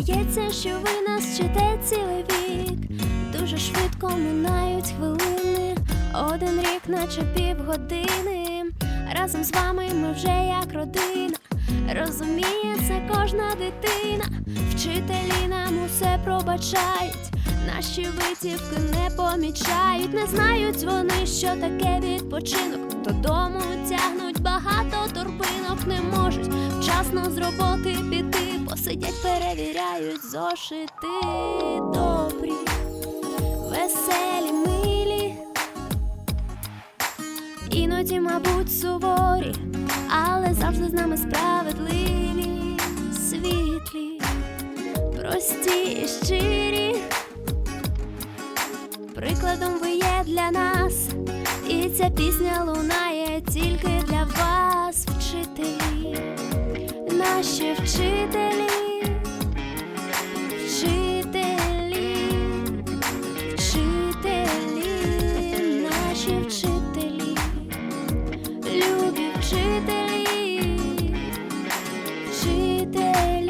Здається, що ви нас вчите цілий вік. Дуже швидко минають хвилини, один рік, наче півгодини. Разом з вами ми вже як родина. Розуміє це кожна дитина. Вчителі нам усе пробачають. Наші витівки не помічають, не знають вони, що таке відпочинок. Додому тягнуть багато торбинок, не можуть вчасно з роботи піти, посидять, перевіряють зошити. Добрі, веселі, милі, іноді, мабуть, суворі, але завжди з нами справедливі, світлі, прості і щирі. Прикладом ви є для нас, і ця пісня лунає тільки для вас, вчителі, наші вчителі, наші вчителі, любі вчителі, вчителі.